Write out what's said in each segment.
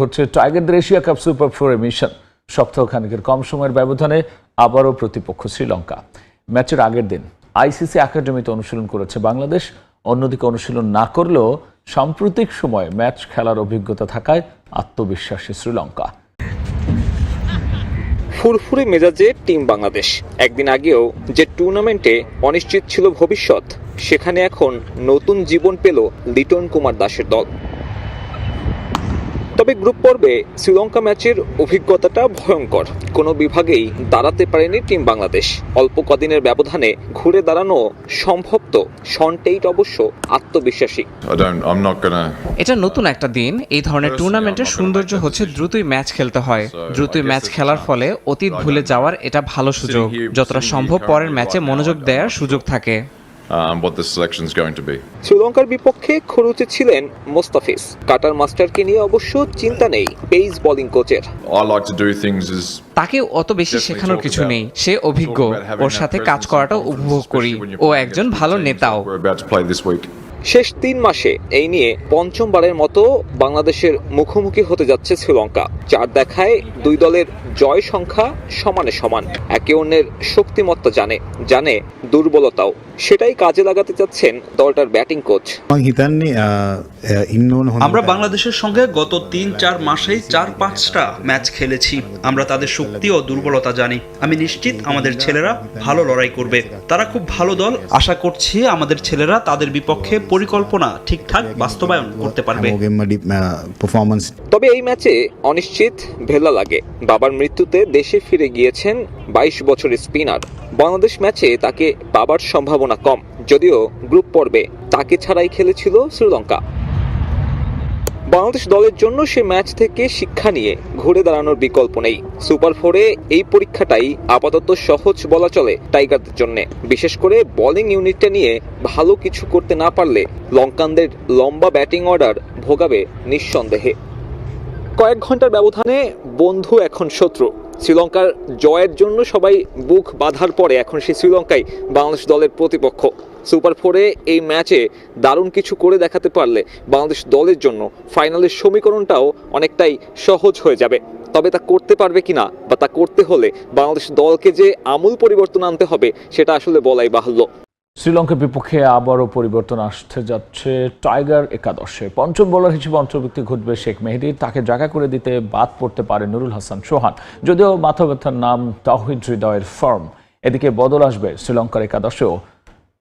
হচ্ছে টাইগারদের Asia cup super four mission সপ্তাহখানেকের কম সময়ের ব্যবধানে আবারও প্রতিপক্ষ শ্রীলঙ্কা। ম্যাচের আগের দিন আইসিসি একাডেমিতে অনুশীলন করেছে বাংলাদেশ। অন্যদিকে অনুশীলন না করলেও সাম্প্রতিক সময়ে ম্যাচ খেলার অভিজ্ঞতা থাকায় আত্মবিশ্বাসী শ্রীলঙ্কা। ফুরফুরে মেজাজে টিম বাংলাদেশ। একদিন আগেও যে টুর্নামেন্টে অনিশ্চিত ছিল ভবিষ্যৎ, সেখানে এখন নতুন জীবন পেল লিটন কুমার দাসের দল। তবে গ্রুপ পর্বে শ্রীলঙ্কা ম্যাচের অভিজ্ঞতাটা ভয়ঙ্কর। কোনো বিভাগেই দাঁড়াতে পারেনি টিম বাংলাদেশ। অল্প কদিনের ব্যবধানে ঘুরে দাঁড়ানো সম্ভব তো। শন টেইট অবশ্য আত্মবিশ্বাসী. এটা নতুন একটা দিন। এই ধরনের টুর্নামেন্টের সৌন্দর্য হচ্ছে দ্রুতই ম্যাচ খেলতে হয়। দ্রুতই ম্যাচ খেলার ফলে অতীত ভুলে যাওয়ার এটা ভালো সুযোগ। যতটা সম্ভব পরের ম্যাচে মনোযোগ দেওয়ার সুযোগ থাকে। Um, what the is going to be. শ্রীলঙ্কার বিপক্ষে খরুচে ছিলেন মোস্তাফিজ। কাটার মাস্টারকে নিয়ে অবশ্য চিন্তা নেই পেস বোলিং কোচের। I like to do things as তাকে অত বেশি শেখানোর কিছু নেই। সে অভিজ্ঞ। ওর সাথে কাজ করাটা উপভোগ করি। ও একজন ভালো নেতাও। we're about to play this week. শেষ তিন মাসে এই নিয়ে পঞ্চমবারের মতো বাংলাদেশের মুখোমুখি হতে যাচ্ছে শ্রীলঙ্কা। চার দেখায় দুই দলের জয় সংখ্যা সমানে সমান। একে অন্যের শক্তিমত্তা জানে জানে দুর্বলতাও। সেটাই কাজে লাগাতে চাচ্ছেন দলটার ব্যাটিং কোচ। আমরা বাংলাদেশের সঙ্গে গত তিন চার মাসেই চার পাঁচটা ম্যাচ খেলেছি। আমরা তাদের শক্তি ও দুর্বলতা জানি। আমি নিশ্চিত আমাদের ছেলেরা ভালো লড়াই করবে। তারা খুব ভালো দল। আশা করছি আমাদের ছেলেরা তাদের বিপক্ষে পরিকল্পনা ঠিকঠাক বাস্তবায়ন করতে পারবে। তবে এই ম্যাচে অনিশ্চিত ভেলা লাগে। বাবার মৃত্যুতে দেশে ফিরে গিয়েছেন বাইশ বছরের স্পিনার। বাংলাদেশ ম্যাচে তাকে বাবার সম্ভাবনা কম যদিও গ্রুপ পর্বে তাকে ছাড়াই খেলেছিল শ্রীলঙ্কা। বাংলাদেশ দলের জন্য সে ম্যাচ থেকে শিক্ষা নিয়ে ঘুরে দাঁড়ানোর বিকল্প নেই। সুপার ফোরে এই পরীক্ষাটাই আপাতত সহজ বলা চলে টাইগারদের জন্য। বিশেষ করে বোলিং ইউনিটটা নিয়ে ভালো কিছু করতে না পারলে লঙ্কানদের লম্বা ব্যাটিং অর্ডার ভোগাবে নিঃসন্দেহে। কয়েক ঘণ্টার ব্যবধানে বন্ধু এখন শত্রু। শ্রীলঙ্কার জয়ের জন্য সবাই বুক বাঁধার পরে এখন সেই শ্রীলঙ্কাই বাংলাদেশ দলের প্রতিপক্ষ। সুপার ফোরে এই ম্যাচে দারুণ কিছু করে দেখাতে পারলে বাংলাদেশ দলের জন্য ফাইনালের সমীকরণটাও অনেকটাই সহজ হয়ে যাবে। তবে তা করতে পারবে কি না বা তা করতে হলে বাংলাদেশ দলকে যে আমূল পরিবর্তন আনতে হবে সেটা আসলে বলাই বাহুল্য। শ্রীলঙ্কার বিপক্ষে আবারও পরিবর্তন আসতে যাচ্ছে টাইগার একাদশে। পঞ্চম বোলার হিসেবে অন্তর্ভুক্তি ঘটবে শেখ মেহেদি। তাকে জায়গা করে দিতে বাদ পড়তে পারে নুরুল হাসান সোহান। যদিও মাথা ব্যথার নাম তাহিদ হৃদয়ের ফর্ম। এদিকে বদল আসবে শ্রীলঙ্কার একাদশেও।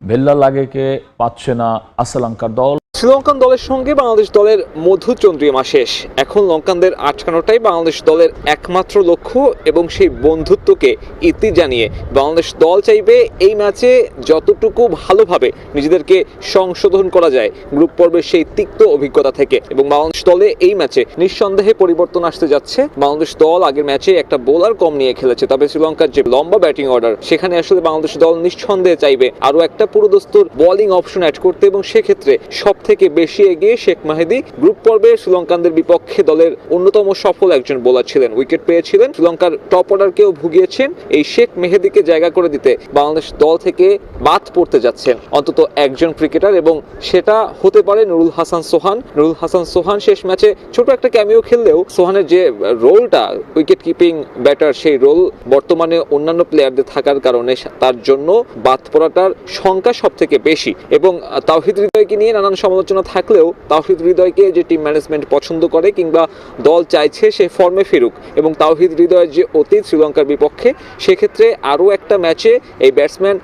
ভেল্লা লাগেকে পাচ্ছে না আসালঙ্কার দল। শ্রীলঙ্কান দলের সঙ্গে বাংলাদেশ দলের মধুচন্দ্রিমা শেষ। এখন লঙ্কানদের আটকানোটাই বাংলাদেশ দলের একমাত্র লক্ষ্য এবং সেই বন্ধুত্বকে ইতি জানিয়ে বাংলাদেশ দল চাইবে এই ম্যাচে যতটুকু ভালোভাবে নিজেদেরকে সংশোধন করা যায় গ্রুপ পর্বের সেই তিক্ত অভিজ্ঞতা থেকে। এবং বাংলাদেশ দলে এই ম্যাচে নিঃসন্দেহে পরিবর্তন আসতে যাচ্ছে। বাংলাদেশ দল আগের ম্যাচে একটা বোলার কম নিয়ে খেলেছে, তবে শ্রীলঙ্কার যে লম্বা ব্যাটিং অর্ডার, সেখানে আসলে বাংলাদেশ দল নিঃসন্দেহে চাইবে আরও একটা পুরোদস্তুর বোলিং অপশন অ্যাড করতে এবং সেক্ষেত্রে সব থেকে বেশি এগিয়ে শেখ মাহেদি গ্রুপ পর্বে শ্রীলঙ্কানদের বিপক্ষে দলের অন্যতম সফল একজন বোলার ছিলেন, উইকেট পেয়েছিলেন। শ্রীলঙ্কার টপ অর্ডারকেও ভুগিয়েছেন এই শেখ মেহেদিকে জায়গা করে দিতে বাংলাদেশ দল থেকে বাদ পড়তে যাচ্ছেন অন্তত একজন ক্রিকেটার এবং সেটা হতে পারে নুরুল হাসান সোহান। নুরুল হাসান সোহান শেষ ম্যাচে ছোট একটা ক্যামিও খেললেও সোহানের যে রোলটা উইকেট কিপিং ব্যাটার সেই রোল বর্তমানে অন্যান্য প্লেয়ারদের থাকার কারণে তার জন্য বাদ পড়াটার সংখ্যা সব থেকে বেশি এবং তাওহিদ হৃদয়কে নিয়ে নানান সমালোচনা থাকলেও তাওহিদ হৃদয়কে যে টিম ম্যানেজমেন্ট পছন্দ করে কিংবা দল চাইছে, সে ফর্মে ফিরুক এবং তাওহিদ হৃদয়ের যে অতীত শ্রীলঙ্কার বিপক্ষে, সেক্ষেত্রে আরও একটা ম্যাচে এই ব্যাটসম্যান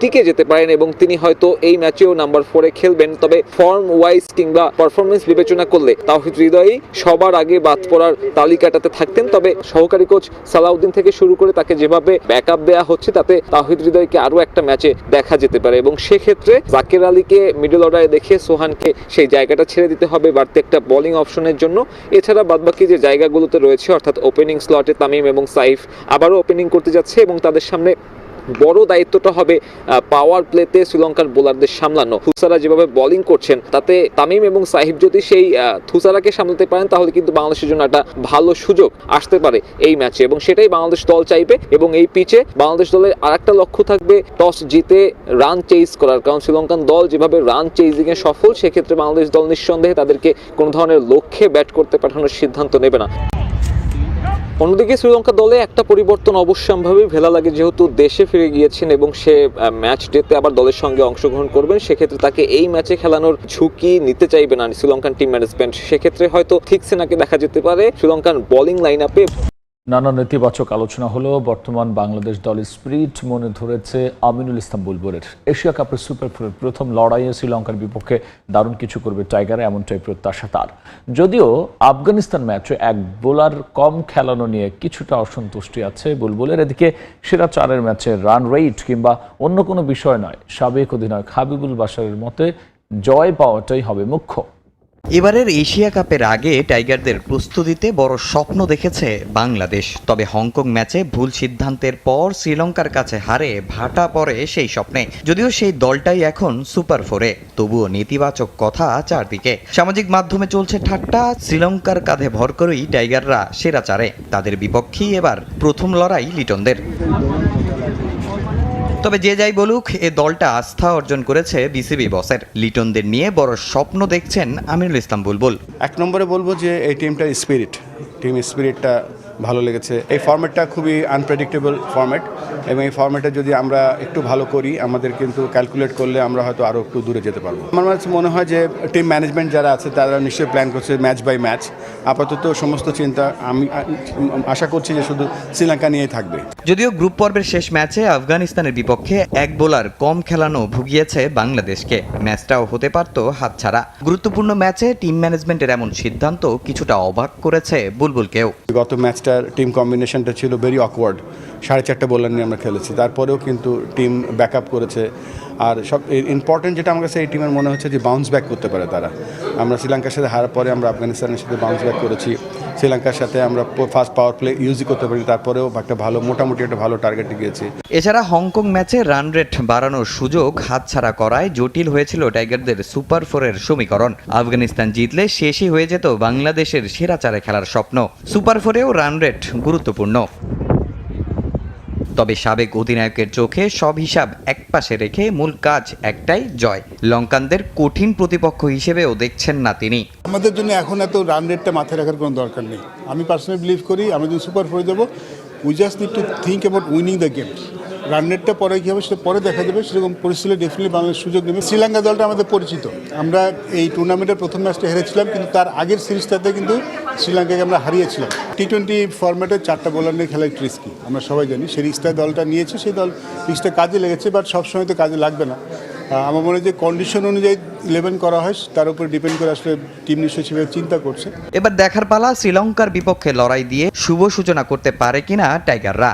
টিকে যেতে পারেন এবং তিনি হয়তো এই ম্যাচেও নাম্বার ফোরে খেলবেন। তবে ফর্ম ওয়াইজ কিংবা পারফরমেন্স বিবেচনা করলে তাওহিদ হৃদয়ই সবার আগে বাদ পড়ার তালিকাটাতে থাকতেন। তবে সহকারী কোচ সালাউদ্দিন থেকে শুরু করে তাকে যেভাবে ব্যাকআপ দেওয়া হচ্ছে, তাতে তাহিদ হৃদয়কে আরও একটা ম্যাচে দেখা যেতে পারে এবং সেক্ষেত্রে জাকির আলীকে মিডল অর্ডারে দেখে সোহানকে সেই জায়গাটা ছেড়ে দিতে হবে, বাড়তি একটা বোলিং অপশনের জন্য। এছাড়া বাদবাকি যে জায়গাগুলোতে রয়েছে, অর্থাৎ ওপেনিং স্লটে তামিম এবং সাইফ আবারও ওপেনিং করতে যাচ্ছে এবং তাদের সামনে বড় দায়িত্বটা হবে পাওয়ার প্লেতে শ্রীলঙ্কার বোলারদের সামলানো। থুসারা যেভাবে বোলিং করছেন, তাতে তামিম এবং সাহিব যদি সেই থুসারাকে সামলাতে পারেন, তাহলে কিন্তু বাংলাদেশের জন্য একটা ভালো সুযোগ আসতে পারে এই ম্যাচে এবং সেটাই বাংলাদেশ দল চাইবে, এবং এই পিচে বাংলাদেশ দলের আরেকটা লক্ষ্য থাকবে টস জিতে রান চেজ করার। কারণ শ্রীলঙ্কান দল যেভাবে রান চেজিং এ সফল, সেক্ষেত্রে বাংলাদেশ দল নিঃসন্দেহে তাদেরকে কোনো ধরনের লক্ষ্যে ব্যাট করতে পাঠানোর সিদ্ধান্ত নেবে না। অন্যদিকে শ্রীলঙ্কা দলে একটা পরিবর্তন অবশ্যম্ভাবী ভেলা লাগে, যেহেতু দেশে ফিরে গিয়েছেন এবং সে ম্যাচ ডেতে আবার দলের সঙ্গে অংশগ্রহণ করবেন, সেক্ষেত্রে তাকে এই ম্যাচে খেলানোর ঝুঁকি নিতে চাইবে না। শ্রীলঙ্কান টিম ম্যানেজমেন্ট সেক্ষেত্রে হয়তো ঠিক সেনাকে দেখা যেতে পারে। শ্রীলঙ্কান বোলিং লাইন আপে নানা নেতিবাচক আলোচনা হলো, বর্তমান বাংলাদেশ দলের স্পিরিট মনে ধরেছে আমিনুল ইসলাম বুলবুলের। এশিয়া কাপের সুপার ফোরের প্রথম লড়াইয়ে শ্রীলঙ্কার বিপক্ষে দারুণ কিছু করবে টাইগার, এমনটাই প্রত্যাশা তার। যদিও আফগানিস্তান ম্যাচে এক বোলার কম খেলানো নিয়ে কিছুটা অসন্তুষ্টি আছে বুলবুলের, এদিকে সেরা চারের ম্যাচে রান রেট কিংবা অন্য কোনো বিষয় নয়, সাবেক অধিনায়ক হাবিবুল বাশারের মতে জয় পাওয়াটাই হবে মুখ্য। এবারের এশিয়া কাপের আগে টাইগারদের প্রস্তুতিতে বড় স্বপ্ন দেখেছে বাংলাদেশ। তবে হংকং ম্যাচে ভুল সিদ্ধান্তের পর শ্রীলঙ্কার কাছে হারে ভাটা পড়ে সেই স্বপ্নে। যদিও সেই দলটাই এখন সুপার ফোরে। তবুও নেতিবাচক কথা চারদিকে। সামাজিক মাধ্যমে চলছে ঠাট্টা, শ্রীলঙ্কার কাঁধে ভর করেই টাইগাররা সেরা চারে। তাদের বিপক্ষেই এবার প্রথম লড়াই লিটনদের। তবে যে যাই বলুক, এ দলটা আস্থা অর্জন করেছে বিসিবি বসের। লিটনদের নিয়ে বড় স্বপ্ন দেখছেন আমিরুল ইসলাম বুলবুল। এক নম্বরে বলব যে, এই টিমটার স্পিরিট টিম স্পিরিটটা ভালো লেগেছে। এই ফর্ম্যাটটা খুবই আনপ্রেডিক্টেবল ফর্ম্যাট এবং এই ফর্ম্যাটে যদি আমরা একটু ভালো করি আমাদের কিন্তু ক্যালকুলেট করলে আমরা হয়তো আরও একটু দূরে যেতে পারব। আমার কাছে মনে হয় যে টিম ম্যানেজমেন্ট যারা আছে তারা নিশ্চয়ই প্ল্যান করছে ম্যাচ বাই ম্যাচ আপাতত সমস্ত চিন্তা আমি আশা করছি যে শুধু শ্রীলঙ্কা নিয়েই থাকবে। যদিও গ্রুপ পর্বের শেষ ম্যাচে আফগানিস্তানের বিপক্ষে এক বোলার কম খেলানো ভুগিয়েছে বাংলাদেশকে। ম্যাচটাও হতে পারত হাতছাড়া। গুরুত্বপূর্ণ ম্যাচে টিম ম্যানেজমেন্টের এমন সিদ্ধান্ত কিছুটা অবাক করেছে বুলবুলকেও। গত টিম কম্বিনেশনটা ছিল ভেরি অকওয়ার্ড সাড়ে চারটে বোলার নিয়ে আমরা খেলেছি। তারপরেও কিন্তু টিম ব্যাক আপ করেছে। আর সব ইম্পর্টেন্ট যেটা আমার কাছে এই টিমের মনে হচ্ছে যে বাউন্স ব্যাক করতে পারে তারা। আমরা শ্রীলঙ্কার সাথে হারার পরে আমরা আফগানিস্তানের সাথে বাউন্স ব্যাক করেছি। শ্রীলঙ্কার সাথে আমরা ফার্স্ট পাওয়ার প্লে ইউজই করতে পারি তারপরেও একটা ভালো, মোটামুটি একটা ভালো টার্গেটে গিয়েছি। এছাড়া হংকং ম্যাচে রান রেট বাড়ানোর সুযোগ হাতছাড়া করায় জটিল হয়েছিল টাইগারদের সুপার ফোরের সমীকরণ। আফগানিস্তান জিতলে শেষই হয়ে যেত বাংলাদেশের সেরা চারে খেলার স্বপ্ন। সুপার ফোরেও রান রেট গুরুত্বপূর্ণ। তবে সাবেক অধিনায়কের চোখে সব হিসাব একপাশে রেখে মূল কাজ একটাই, জয়। লঙ্কানদের কঠিন প্রতিপক্ষ হিসেবেও দেখছেন না তিনি। আমাদের জন্য এখন এত রান রেটটা মাথায় রাখার কোনো দরকার নেই। আমি পার্সোনালি বিলিভ করি আমরা যদি সুপার ফোরে যাব we just need to think about winning the game run রেটটা পরে কী হবে সেটা পরে দেখা যাবে। সেরকম পরিস্থিতি ডেফিনেটলি বাংলাদেশ সুযোগ নেবে। শ্রীলঙ্কা দলটা আমাদের পরিচিত। আমরা এই টুর্নামেন্টের প্রথম ম্যাচটা হেরেছিলাম, কিন্তু তার আগের সিরিজটাতে কিন্তু শ্রীলঙ্কাকে আমরা হারিয়েছিলাম। টি টোয়েন্টি ফরম্যাটে চারটা বোলার নিয়ে খেলা একটু রিস্কি আমরা সবাই জানি। সেই রিস্কটা দলটা নিয়েছে, সেই দল রিস্কটা কাজে লেগেছে বাট সবসময় তো কাজে লাগবে না। আমার মনে হয় যে কন্ডিশন অনুযায়ী ইলেভেন করা হয়, তার উপর ডিপেন্ড করে আসলে টিম নিশ্চয়ই সেভাবে চিন্তা করছে। এবার দেখার পালা শ্রীলঙ্কার বিপক্ষে লড়াই দিয়ে শুভ সূচনা করতে পারে কিনা টাইগাররা